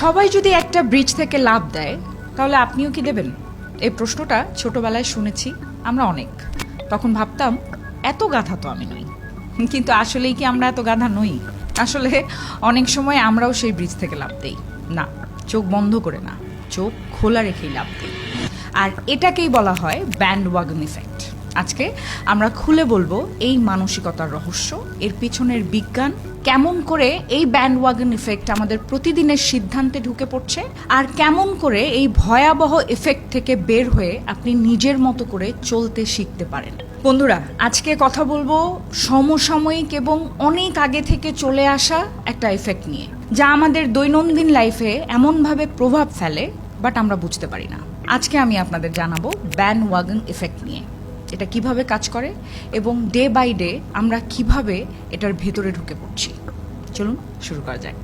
সবাই যদি একটা ব্রিজ থেকে লাভ দেয়, তাহলে আপনিও কি দেবেন? এই প্রশ্নটা ছোটবেলায় শুনেছি আমরা অনেক। তখন ভাবতাম, এত গাধা তো আমি নই। কিন্তু আসলেই কি আমরা এত গাধা নই? আসলে অনেক সময় আমরাও সেই ব্রিজ থেকে লাভ দেই। না, চোখ বন্ধ করে না, চোখ খোলা রেখেই লাভ দিই। আর এটাকেই বলা হয় ব্যান্ড ওয়াগন ইফেক্ট আজকে আমরা খুলে বলব এই মানসিকতার রহস্য, এর পিছনের বিজ্ঞান কেমন করে এই ব্যান্ড ওয়াগন ইফেক্ট আমাদের প্রতিদিনের সিদ্ধান্তে ঢুকে পড়ছে আর কেমন করে এই ভয়াবহ এফেক্ট থেকে বের হয়ে আপনি নিজের মতো করে চলতে শিখতে পারেন। বন্ধুরা, আজকে কথা বলব সমসাময়িক এবং অনেক আগে থেকে চলে আসা একটা এফেক্ট নিয়ে, যা আমাদের দৈনন্দিন লাইফে এমনভাবে প্রভাব ফেলে বাট আমরা বুঝতে পারি না। আজকে আমি আপনাদের জানাব ব্যান্ড ওয়াগন এফেক্ট নিয়ে। এটা কীভাবে কাজ করে এবং ডে বাই ডে আমরা কীভাবে এটার ভেতরে ঢুকে পড়ছি। চলুন শুরু করা যাক।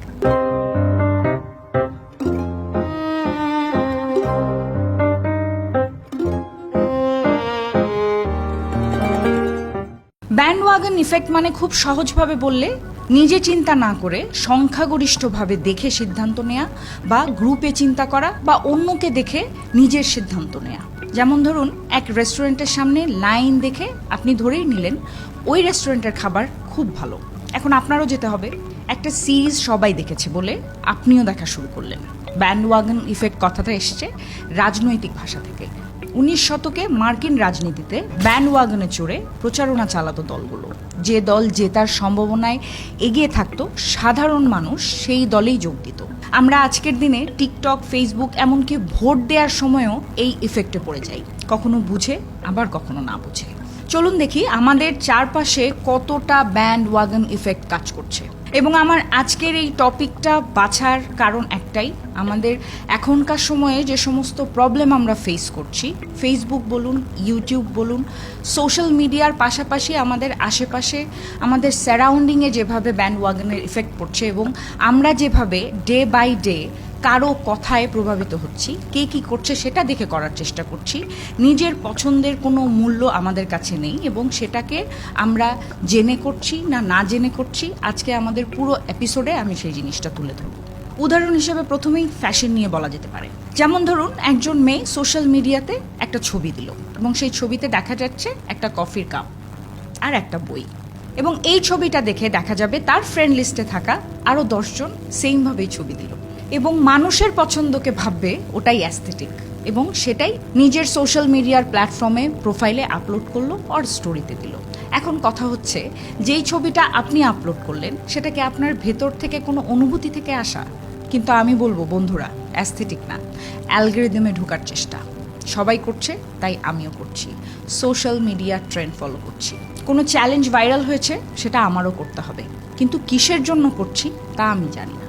ব্যান্ডওয়াগন ইফেক্ট মানে খুব সহজভাবে বললে নিজে চিন্তা না করে সংখ্যাগরিষ্ঠভাবে দেখে সিদ্ধান্ত নেওয়া বা গ্রুপে চিন্তা করা বা অন্যকে দেখে নিজের সিদ্ধান্ত নেওয়া যেমন ধরুন, এক রেস্টুরেন্টের সামনে লাইন দেখে আপনি ধরেই নিলেন, ওই রেস্টুরেন্টের খাবার খুব ভালো। এখন আপনারও যেতে হবে। একটা সিরিজ সবাই দেখেছে বলে আপনিও দেখা শুরু করলেন। ব্যান্ড ওয়াগন ইফেক্ট কথাটা এসছে রাজনৈতিক ভাষা থেকে। উনিশ শতকে মার্কিন রাজনীতিতে ব্যান্ড ওয়াগনে চড়ে প্রচারণা চালাতো দলগুলো। যে দল জেতার সম্ভাবনায় এগিয়ে থাকতো, সাধারণ মানুষ সেই দলেই যোগ দিত। আমরা আজকের দিনে টিকটক, ফেসবুক, এমনকি ভোট দেওয়ার সময়ও এই ইফেক্টে পড়ে যাই। কখনো বুঝে, আবার কখনো না বুঝে। চলুন দেখি আমাদের চারপাশে কতটা ব্যান্ড ওয়াগন ইফেক্ট কাজ করছে। এবং আমার আজকের এই টপিকটা বাছার কারণ একটাই। আমাদের এখনকার সময়ে যে সমস্ত প্রবলেম আমরা ফেস করছি ফেসবুক বলুন ইউটিউব বলুন সোশ্যাল মিডিয়ার পাশাপাশি আমাদের আশেপাশে, আমাদের সারাউন্ডিংয়ে যেভাবে ব্যান্ড ওয়াগনের ইফেক্ট পড়ছে এবং আমরা যেভাবে ডে বাই ডে কারও কথায় প্রভাবিত হচ্ছি, কে কি করছে সেটা দেখে করার চেষ্টা করছি। নিজের পছন্দের কোনো মূল্য আমাদের কাছে নেই এবং সেটাকে আমরা জেনে করছি না না জেনে করছি। আজকে আমাদের পুরো এপিসোডে আমি সেই জিনিসটা তুলে ধরব। উদাহরণ হিসেবে প্রথমেই ফ্যাশন নিয়ে বলা যেতে পারে। যেমন ধরুন, একজন মেয়ে সোশ্যাল মিডিয়াতে একটা ছবি দিল এবং সেই ছবিতে দেখা যাচ্ছে একটা কফির কাপ আর একটা বই। এবং এই ছবিটা দেখে দেখা যাবে তার ফ্রেন্ড লিস্টে থাকা আরও দশজন সেমভাবেই ছবি দিল। এবং মানুষের পছন্দকে ভাববে ওটাই অ্যাস্থেটিক এবং সেটাই নিজের সোশ্যাল মিডিয়ার প্ল্যাটফর্মে প্রোফাইলে আপলোড করল আর স্টোরিতে দিল। এখন কথা হচ্ছে, যেই ছবিটা আপনি আপলোড করলেন সেটাকে আপনার ভেতর থেকে কোনো অনুভূতি থেকে আসা? কিন্তু আমি বলব, বন্ধুরা অ্যাস্থেটিক না। অ্যালগোরিদমে ঢোকার চেষ্টা। সবাই করছে, তাই আমিও করছি। সোশ্যাল মিডিয়া ট্রেন্ড ফলো করছি। কোনো চ্যালেঞ্জ ভাইরাল হয়েছে, সেটা আমারও করতে হবে। কিন্তু কিসের জন্য করছি, তা আমি জানি না।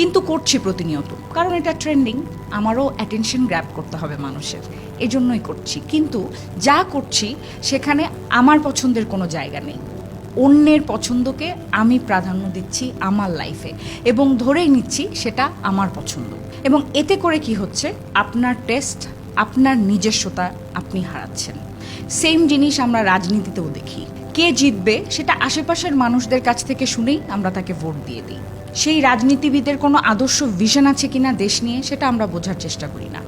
কিন্তু করছি প্রতিনিয়ত। কারণ এটা ট্রেন্ডিং আমারও অ্যাটেনশন গ্র্যাব করতে হবে মানুষের। এজন্যই করছি। কিন্তু যা করছি, সেখানে আমার পছন্দের কোনো জায়গা নেই। অন্যের পছন্দকে আমি প্রাধান্য দিচ্ছি আমার লাইফে এবং ধরেই নিচ্ছি সেটা আমার পছন্দ। এবং এতে করে কি হচ্ছে? আপনার টেস্ট আপনার নিজস্বতা আপনি হারাচ্ছেন। সেম জিনিস আমরা রাজনীতিতেও দেখি। কে জিতবে, সেটা আশেপাশের মানুষদের কাছ থেকে শুনেই আমরা তাকে ভোট দিয়ে দিই। সেই রাজনীতিবিদের কোনো আদর্শ ভিশন আছে কিনা দেশ নিয়ে, সেটা আমরা বোঝার চেষ্টা করি না।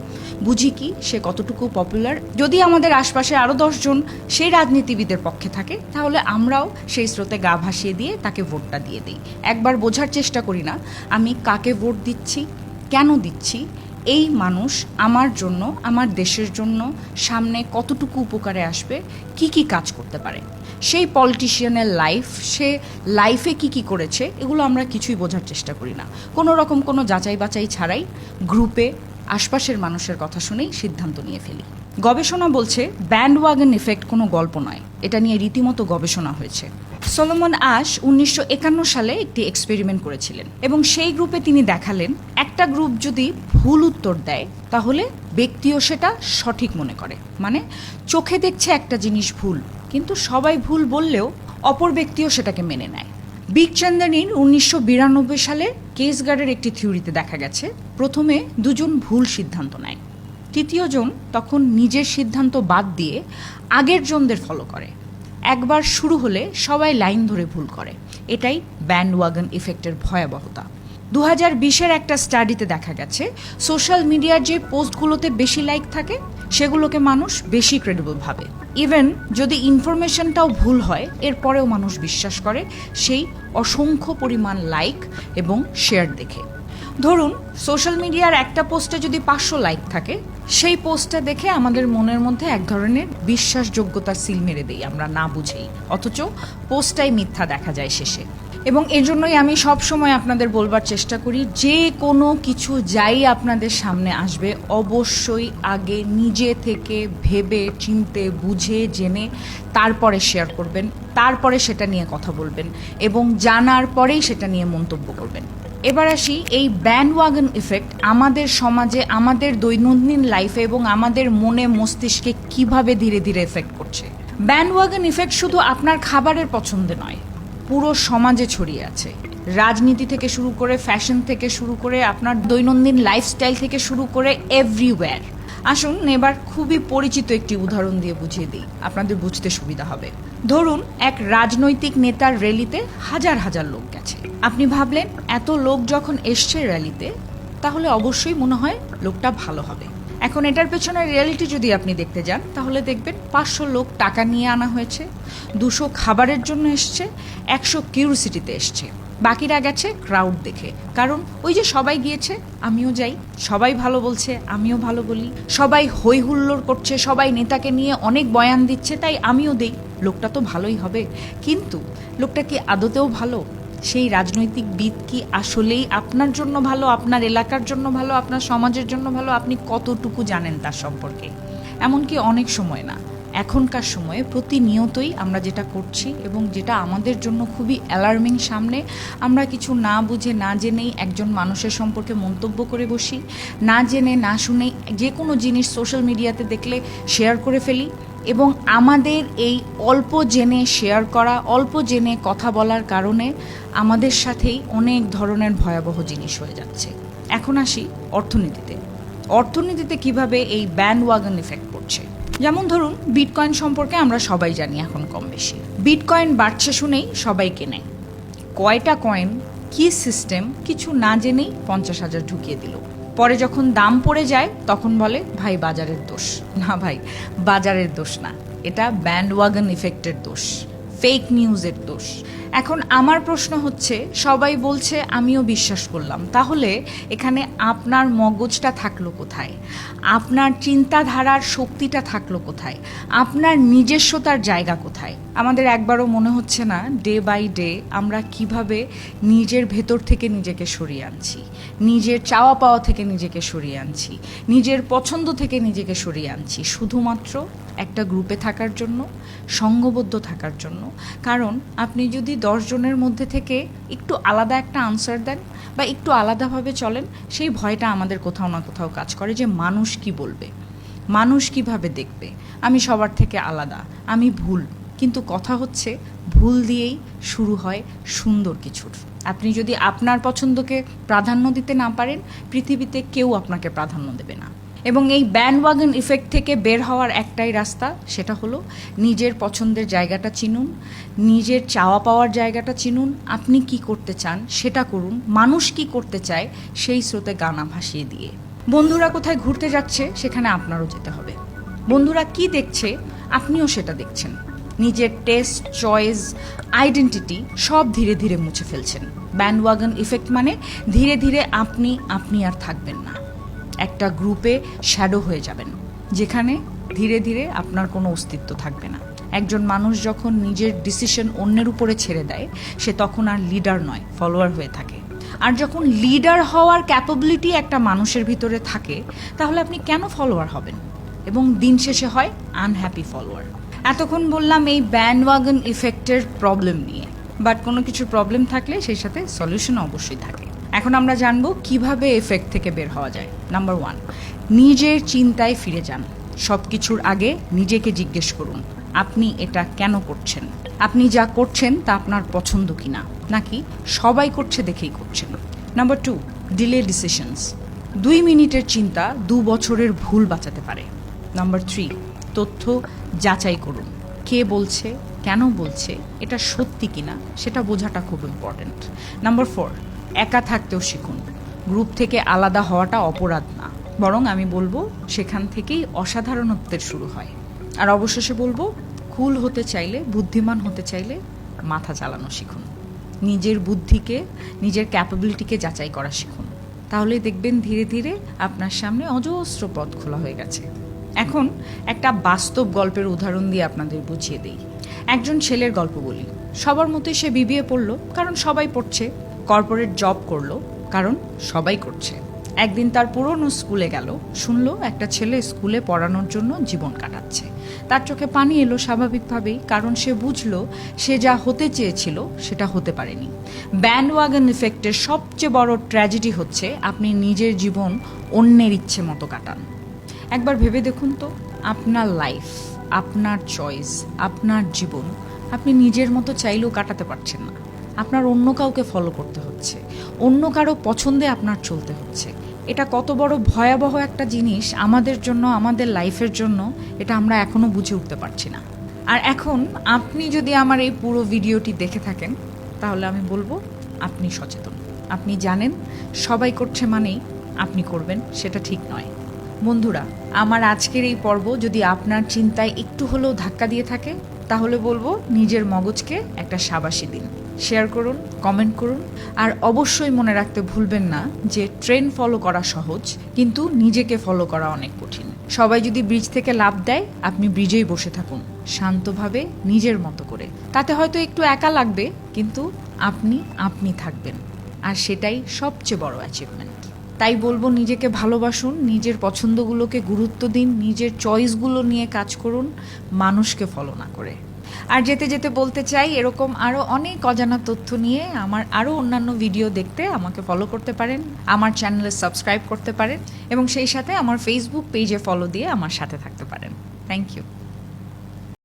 বুঝি কি, সে কতটুকু পপুলার যদি আমাদের আশপাশে আরও দশজন সেই রাজনীতিবিদের পক্ষে থাকে, তাহলে আমরাও সেই স্রোতে গা ভাসিয়ে দিয়ে তাকে ভোটটা দিয়ে দিই। একবার বোঝার চেষ্টা করি না, আমি কাকে ভোট দিচ্ছি, কেন দিচ্ছি এই মানুষ আমার জন্য, আমার দেশের জন্য সামনে কতটুকু উপকারে আসবে, কি কি কাজ করতে পারে? সেই পলিটিশিয়ানের লাইফ সে লাইফে কি কি করেছে, এগুলো আমরা কিছুই বোঝার চেষ্টা করি না। কোনো রকম কোনো যাচাই বাছাই ছাড়াই গ্রুপে আশপাশের মানুষের কথা শুনেই সিদ্ধান্ত নিয়ে ফেলি। গবেষণা বলছে ব্যান্ড ওয়াগন ইফেক্ট কোনো গল্প নয়। এটা নিয়ে রীতিমতো গবেষণা হয়েছে। সলোমন আশ উনিশশো একান্ন সালে একটি এক্সপেরিমেন্ট করেছিলেন এবং সেই গ্রুপে তিনি দেখালেন, একটা গ্রুপ যদি ভুল উত্তর দেয়, তাহলে ব্যক্তিও সেটা সঠিক মনে করে। মানে চোখে দেখছে একটা জিনিস ভুল, কিন্তু সবাই ভুল বললেও অপর ব্যক্তিও সেটাকে মেনে নেয়। বিগ চান্দানির উনিশশো সালে কেস গার্ডের একটি থিওরিতে দেখা গেছে, প্রথমে দুজন ভুল সিদ্ধান্ত নেয়। তৃতীয়জন তখন নিজের সিদ্ধান্ত বাদ দিয়ে আগের জনদের ফলো করে। একবার শুরু হলে সবাই লাইন ধরে ভুল করে। এটাই ব্যান্ড ওয়াগন ইফেক্টের ভয়াবহতা। দু হাজার বিশের একটা স্টাডিতে দেখা গেছে সোশ্যাল মিডিয়ার যে পোস্টগুলোতে বেশি লাইক থাকে, সেগুলোকে মানুষ বেশি ক্রেডিবল ভাবে। ইভেন যদি ইনফরমেশনটাও ভুল হয়, এরপরেও মানুষ বিশ্বাস করে, সেই অসংখ্য পরিমাণ লাইক এবং শেয়ার দেখে। ধরুন সোশ্যাল মিডিয়ার একটা পোস্টে যদি পাঁচশো লাইক থাকে, সেই পোস্টটা দেখে আমাদের মনের মধ্যে এক ধরনের বিশ্বাসযোগ্যতার সিল মেরে দেই আমরা না বুঝেই। অথচ পোস্টটাই মিথ্যা দেখা যায় শেষে। এবং এর জন্যই আমি সব সময় আপনাদের বলবার চেষ্টা করি, যে কোনো কিছু যাই আপনাদের সামনে আসবে, অবশ্যই আগে নিজে থেকে ভেবে, চিনতে, বুঝে, জেনে, তারপরে শেয়ার করবেন, তারপরে সেটা নিয়ে কথা বলবেন এবং জানার পরেই সেটা নিয়ে মন্তব্য করবেন। এবার আসি এই ব্যান্ড ওয়াগন ইফেক্ট আমাদের সমাজে, আমাদের দৈনন্দিন লাইফে এবং আমাদের মনে মস্তিষ্কে কীভাবে ধীরে ধীরে এফেক্ট করছে। ব্যান্ড ওয়াগন ইফেক্ট শুধু আপনার খাবারের পছন্দে নয়, পুরো সমাজে ছড়িয়ে আছে। রাজনীতি থেকে শুরু করে ফ্যাশন থেকে শুরু করে আপনার দৈনন্দিন লাইফস্টাইল থেকে শুরু করে এভরিওয়্যার আসুন, এবার খুবই পরিচিত একটি উদাহরণ দিয়ে বুঝিয়ে দিই। আপনাদের বুঝতে সুবিধা হবে। ধরুন, এক রাজনৈতিক নেতার র্যালিতে হাজার হাজার লোক গেছে। আপনি ভাবলেন, এত লোক যখন এসছে র্যালিতে, তাহলে অবশ্যই মনে হয় লোকটা ভালো হবে। এখন এটার পেছনে রিয়ালিটি যদি আপনি দেখতে যান, তাহলে দেখবেন পাঁচশো লোক টাকা নিয়ে আনা হয়েছে, দুশো খাবারের জন্য এসছে, একশো কিউরিসিটিতে এসছে। বাকিরা গেছে ক্রাউড দেখে। কারণ ওই যে সবাই গিয়েছে, আমিও যাই। সবাই ভালো বলছে, আমিও ভালো বলি। সবাই হই হুল্লোড় করছে, সবাই নেতাকে নিয়ে অনেক বয়ান দিচ্ছে, তাই আমিও দেই। লোকটা তো ভালোই হবে। কিন্তু লোকটা কি আদতেও ভালো? সেই রাজনৈতিক বিদ কি আসলেই আপনার জন্য ভালো, আপনার এলাকার জন্য ভালো, আপনার সমাজের জন্য ভালো? আপনি কতটুকু জানেন তার সম্পর্কে? এমনকি অনেক সময় না। এখনকার সময়ে প্রতিনিয়তই আমরা যেটা করছি এবং যেটা আমাদের জন্য খুবই অ্যালার্মিং সামনে, আমরা কিছু না বুঝে, না জেনেই একজন মানুষের সম্পর্কে মন্তব্য করে বসি। না জেনে, না শুনেই যে কোনো জিনিস সোশ্যাল মিডিয়াতে দেখলে শেয়ার করে ফেলি এবং আমাদের এই অল্প জেনে শেয়ার করা, অল্প জেনে কথা বলার কারণে আমাদের সাথেই অনেক ধরনের ভয়াবহ জিনিস হয়ে যাচ্ছে। এখন আসি অর্থনীতিতে। অর্থনীতিতে কীভাবে এই ব্যান্ড ওয়াগন ইফেক্ট পড়ছে? যেমন ধরুন বিটকয়েন সম্পর্কে আমরা সবাই জানি এখন কম বেশি। বিটকয়েন বাড়ছে শুনেই সবাই কেনে। কয়টা কয়েন কি সিস্টেম কিছু না জেনেই পঞ্চাশ হাজার ঢুকিয়ে দিল। পরে যখন দাম পড়ে যায়, তখন বলে, ভাই, বাজারের দোষ। না ভাই, বাজারের দোষ না। এটা ব্যান্ড ওয়াগন ইফেক্টের দোষ। ফেক নিউজের দোষ। এখন আমার প্রশ্ন হচ্ছে, সবাই বলছে, আমিও বিশ্বাস করলাম। তাহলে এখানে আপনার মগজটা থাকল কোথায়? আপনার চিন্তাধারার শক্তিটা থাকল কোথায়? আপনার নিজস্বতার জায়গা কোথায়? আমাদের একবারও মনে হচ্ছে না, ডে বাই ডে আমরা কীভাবে নিজের ভেতর থেকে নিজেকে সরিয়ে আনছি? নিজের চাওয়া পাওয়া থেকে নিজেকে সরিয়ে আনছি? নিজের পছন্দ থেকে নিজেকে সরিয়ে আনছি? শুধুমাত্র একটা গ্রুপে থাকার জন্য? সঙ্গবদ্ধ থাকার জন্য? কারণ আপনি যদি দশ জনের মধ্যে থেকে একটু আলাদা একটা আনসার দেন বা একটু আলাদাভাবে চলেন, সেই ভয়টা আমাদের কোথাও না কোথাও কাজ করে যে মানুষ কি বলবে, মানুষ কীভাবে দেখবে, আমি সবার থেকে আলাদা, আমি ভুল। কিন্তু কথা হচ্ছে ভুল দিয়েই শুরু হয় সুন্দর কিছুর। আপনি যদি আপনার পছন্দকে প্রাধান্য দিতে না পারেন, পৃথিবীতে কেউ আপনাকে প্রাধান্য দেবে না। এবং এই ব্যান্ডওয়াগন ইফেক্ট থেকে বের হওয়ার একটাই রাস্তা, সেটা হলো নিজের পছন্দের জায়গাটা চিনুন, নিজের চাওয়া পাওয়ার জায়গাটা চিনুন, আপনি কি করতে চান সেটা করুন, মানুষ কি করতে চায় সেই স্রোতে গানা ভাসিয়ে দিয়ে। বন্ধুরা কোথায় ঘুরতে যাচ্ছে সেখানে আপনারও যেতে হবে। বন্ধুরা কি দেখছে আপনিও সেটা দেখছেন। নিজের টেস্ট চয়েস আইডেন্টিটি সব ধীরে ধীরে মুছে ফেলছেন। ব্যান্ডওয়াগন ইফেক্ট মানে ধীরে ধীরে আপনি আপনি আর থাকবেন না। একটা গ্রুপে শ্যাডো হয়ে যাবেন, যেখানে ধীরে ধীরে আপনার কোনো অস্তিত্ব থাকবে না। একজন মানুষ যখন নিজের ডিসিশন অন্যের উপরে ছেড়ে দেয়, সে তখন আর লিডার নয় ফলোয়ার হয়ে থাকে। আর যখন লিডার হওয়ার ক্যাপাবিলিটি একটা মানুষের ভিতরে থাকে, তাহলে আপনি কেন ফলোয়ার হবেন? এবং দিন শেষে হয় আনহ্যাপি ফলোয়ার এতক্ষণ বললাম এই ব্যান্ডওয়াগন ইফেক্টের প্রবলেম নিয়ে বাট কোনো কিছু প্রবলেম থাকলে সেই সাথে সলিউশন অবশ্যই থাকে। এখন আমরা জানব কীভাবে এফেক্ট থেকে বের হওয়া যায়। নাম্বার ওয়ান নিজের চিন্তায় ফিরে যান। সব কিছুর আগে নিজেকে জিজ্ঞেস করুন, আপনি এটা কেন করছেন? আপনি যা করছেন তা আপনার পছন্দ কিনা? নাকি সবাই করছে দেখেই করছেন? নাম্বার টু ডিলে ডিসিশনস দুই মিনিটের চিন্তা দু বছরের ভুল বাঁচাতে পারে। নাম্বার থ্রি তথ্য যাচাই করুন। কে বলছে, কেন বলছে, এটা সত্যি কিনা, সেটা বোঝাটা খুব ইম্পর্ট্যান্ট নাম্বার ফোর একা থাকতেও শিখুন। গ্রুপ থেকে আলাদা হওয়াটা অপরাধ না। বরং আমি বলব, সেখান থেকেই অসাধারণত্বের শুরু হয়। আর অবশেষে বলব কুল হতে চাইলে, বুদ্ধিমান হতে চাইলে মাথা চালানো শিখুন। নিজের বুদ্ধিকে, নিজের ক্যাপাবিলিটিকে যাচাই করা শিখুন। তাহলে দেখবেন ধীরে ধীরে আপনার সামনে অজস্র পথ খোলা হয়ে গেছে। এখন একটা বাস্তব গল্পের উদাহরণ দিয়ে আপনাদের বুঝিয়ে দিই। একজন ছেলের গল্প বলি। সবার মতোই সে বিবিএ পড়ল, কারণ সবাই পড়ছে। কর্পোরেট জব করল, কারণ সবাই করছে। একদিন তার পুরনো স্কুলে গেল, শুনল একটা ছেলে স্কুলে পড়ানোর জন্য জীবন কাটাচ্ছে। তার চোখে পানি এলো স্বাভাবিকভাবেই, কারণ সে বুঝলো সে যা হতে চেয়েছিল সেটা হতে পারেনি। ব্যান্ড ওয়াগন ইফেক্টের সবচেয়ে বড় ট্র্যাজেডি হচ্ছে আপনি নিজের জীবন অন্যের ইচ্ছে মতো কাটান। একবার ভেবে দেখুন তো, আপনার লাইফ আপনার চয়েস আপনার জীবন, আপনি নিজের মতো চাইলেও কাটাতে পারছেন না। আপনার অন্য কাউকে ফলো করতে হচ্ছে। অন্য কারও পছন্দে আপনার চলতে হচ্ছে। এটা কত বড় ভয়াবহ একটা জিনিস আমাদের জন্য, আমাদের লাইফের জন্য, এটা আমরা এখনও বুঝে উঠতে পারছি না। আর এখন আপনি যদি আমার এই পুরো ভিডিওটি দেখে থাকেন, তাহলে আমি বলব, আপনি সচেতন। আপনি জানেন, সবাই করছে মানেই আপনি করবেন, সেটা ঠিক নয়। বন্ধুরা, আমার আজকের এই পর্ব যদি আপনার চিন্তায় একটু হলেও ধাক্কা দিয়ে থাকে, তাহলে বলব, নিজের মগজকে একটা সাবাসী দিন। শেয়ার করুন কমেন্ট করুন। আর অবশ্যই মনে রাখতে ভুলবেন না যে ট্রেন ফলো করা সহজ, কিন্তু নিজেকে ফলো করা অনেক কঠিন। সবাই যদি ব্রিজ থেকে লাভ দেয়, আপনি ব্রিজেই বসে থাকুন, শান্তভাবে নিজের মতো করে। তাতে হয়তো একটু একা লাগবে, কিন্তু আপনি আপনি থাকবেন। আর সেটাই সবচেয়ে বড় অ্যাচিভমেন্ট তাই বলব, নিজেকে ভালোবাসুন, নিজের পছন্দগুলোকে গুরুত্ব দিন, নিজের চয়েসগুলো নিয়ে কাজ করুন, মানুষকে ফলো না করে। আর যেতে যেতে বলতে চাই, এরকম আরও অনেক অজানা তথ্য নিয়ে আমার আরও অন্যান্য ভিডিও দেখতে আমাকে ফলো করতে পারেন, আমার চ্যানেলে সাবস্ক্রাইব করতে পারেন, এবং সেই সাথে আমার ফেসবুক পেজে ফলো দিয়ে আমার সাথে থাকতে পারেন। Thank you